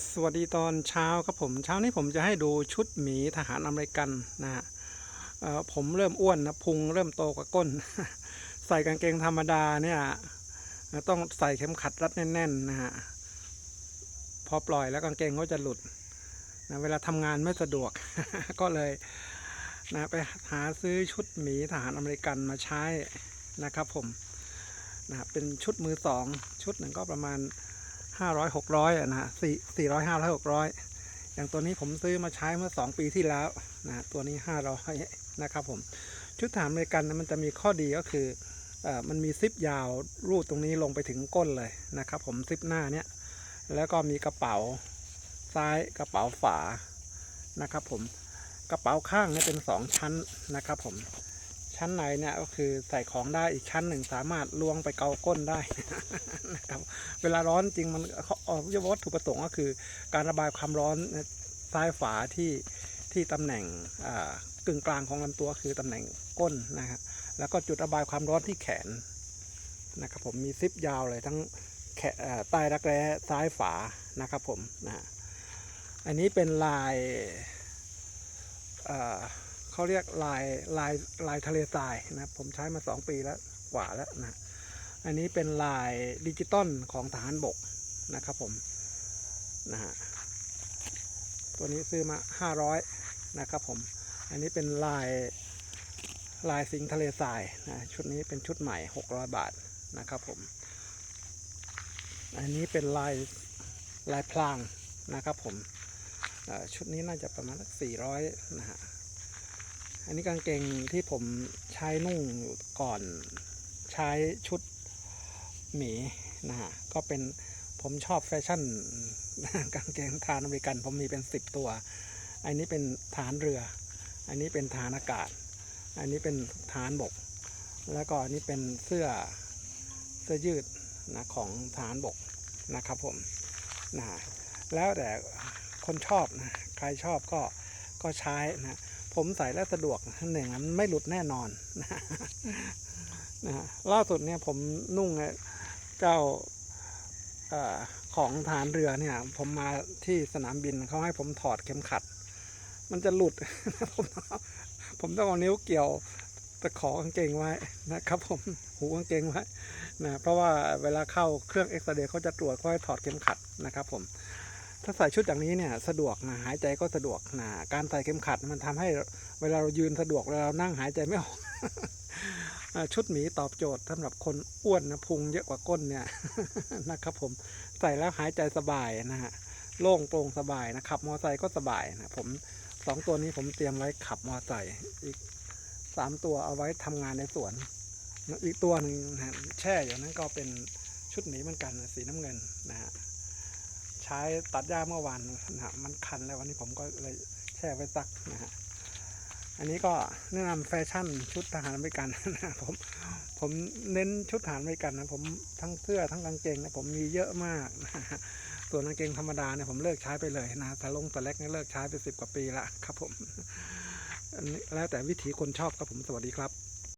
สวัสดีตอนเช้าครับผม เช้านี้ผมจะให้ดูชุดหมีทหารอเมริกันนะฮะผมเริ่มอ้วนนะพุงเริ่มโตกว่าก้น ใส่กางเกงธรรมดาเนี่ยต้องใส่เข็มขัดรัดแน่นๆนะฮะพอปล่อยแล้วกางเกงก็จะหลุดนะเวลาทำงานไม่สะดวก ก็เลยนะไปหาซื้อชุดหมีทหารอเมริกันมาใช้นะครับผมนะเป็นชุดมือสอง ชุดหนึ่งก็ประมาณ ห้าร้อยหกร้อยนะฮะสี่สี่ร้อยห้าร้อยหกร้อยอย่างตัวนี้ผมซื้อมาใช้เมื่อสองปีที่แล้วนะตัวนี้ห้าร้อยนะครับผมชุดฐานอเมริกันนะมันจะมีข้อดีก็คือเอ่อมันมีซิปยาวรูดตรงนี้ลงไปถึงก้นเลยนะครับ ผมซิปหน้าเนี้ยแล้วก็มีกระเป๋าซ้ายกระเป๋าฝานะครับ ผมกระเป๋าข้างเนี่ยเป็นสองชั้นนะครับ ผม ชั้นในเนี่ยก็คือใส่ของได้อีกชั้นหนึ่งสามารถลวงไปเกาก้นได้นะครับเวลาร้อนจริงมันเขาเอ่อวัตถุประสงค์ก็คือ การระบายความร้อนซ้ายฝาที่ที่ตำแหน่งอ่ากึ่งกลางของลำตัวคือตำแหน่งก้นนะครับแล้วก็จุดระบายความร้อนที่แขนนะครับผมมีซิปยาวเลยทั้งแขใต้รักแร้ซ้ายฝานะครับผมนะอันนี้เป็นลายอ่อ เขาเรียกลายลายลายทะเลทรายนะผมใช้มาสองปีแล้วกว่าแล้วนะอันนี้เป็นลายดิจิตอลของทหารบกนะครับผมนะฮะตัวนี้ซื้อมา 500นะครับผมอันนี้เป็นลายลายสิงทะเลทรายนะชุดนี้เป็นชุดใหม่ 600 บาทนะครับผมอันนี้เป็นลายลายพลางนะครับผมชุดนี้น่าจะประมาณสัก400นะฮะ อันนี้กางเกงที่ผมใช้นุ่งอยู่ก่อนใช้ชุดหมีนะฮะก็เป็นผมชอบแฟชั่นกางเกงทารอเมริกัน ผมมีเป็นสิบตัว อันนี้เป็นฐานเรือ อันนี้เป็นฐานอากาศ อันนี้เป็นฐานบก แล้วก็อันนี้เป็นเสื้อเสื้อยืดนะของฐานบกนะครับผมนะฮะแล้วแต่คนชอบนะใครชอบก็ก็ใช้นะ ผมใส่แล้วสะดวกหนึ่งมันไม่หลุดแน่นอนนะฮะล่าสุดเนี่ยผมนุ่งเจ้าออของฐานเรือเนี่ย ผมมาที่สนามบินเขาให้ผมถอดเข็มขัด มันจะหลุด ผมผมต้องเอานิ้วเกี่ยวตะขอกางเกงไว้นะครับ ผมหูกางเกงไว้นะเพราะว่าเวลาเข้าเครื่องเอ็กซเรย์เขาจะตรวจเขาให้ถอดเข็มขัดนะครับ ผม ถ้าใส่ชุดอย่างนี้เนี่ยสะดวกนะหายใจก็สะดวกนะการใส่เข็มขัดมันทำให้เวลาเรายืนสะดวกเวลาเรานั่งหายใจไม่ออกชุดหมีตอบโจทย์สำหรับคนอ้วนนะพุงเยอะกว่าก้นเนี่ยนะครับผมใส่แล้วหายใจสบายนะฮะโล่งโปร่งสบายนะขับมอไซค์ก็สบายนะผมสองตัวนี้ผมเตรียมไว้ขับมอไซค์อีกสามตัวเอาไว้ทำงานในสวน อีกตัวหนึ่งนะฮะแช่อยู่นั้นก็เป็นชุดหมีเหมือนกันสีน้ำเงินนะฮะ ใช้ตัดหญ้าเมื่อวานนะฮะมันคันแล้ววันนี้ผมก็เลยแช่ไว้ซักนะฮะอันนี้ก็แนะนำแฟชั่นชุดทหารอเมริกันนะผมผมเน้นชุดทหารอเมริกันนะผมทั้งเสื้อทั้งกางเกงนะผมมีเยอะมากนะฮะส่วนกางเกงธรรมดาเนี่ยผมเลิกใช้ไปเลยนะแต่ลงแต่เล็กเนี่ยเลิกใช้ไปสิบกว่าปีละครับผมอันนี้แล้วแต่วิถีคนชอบครับผมสวัสดีครับ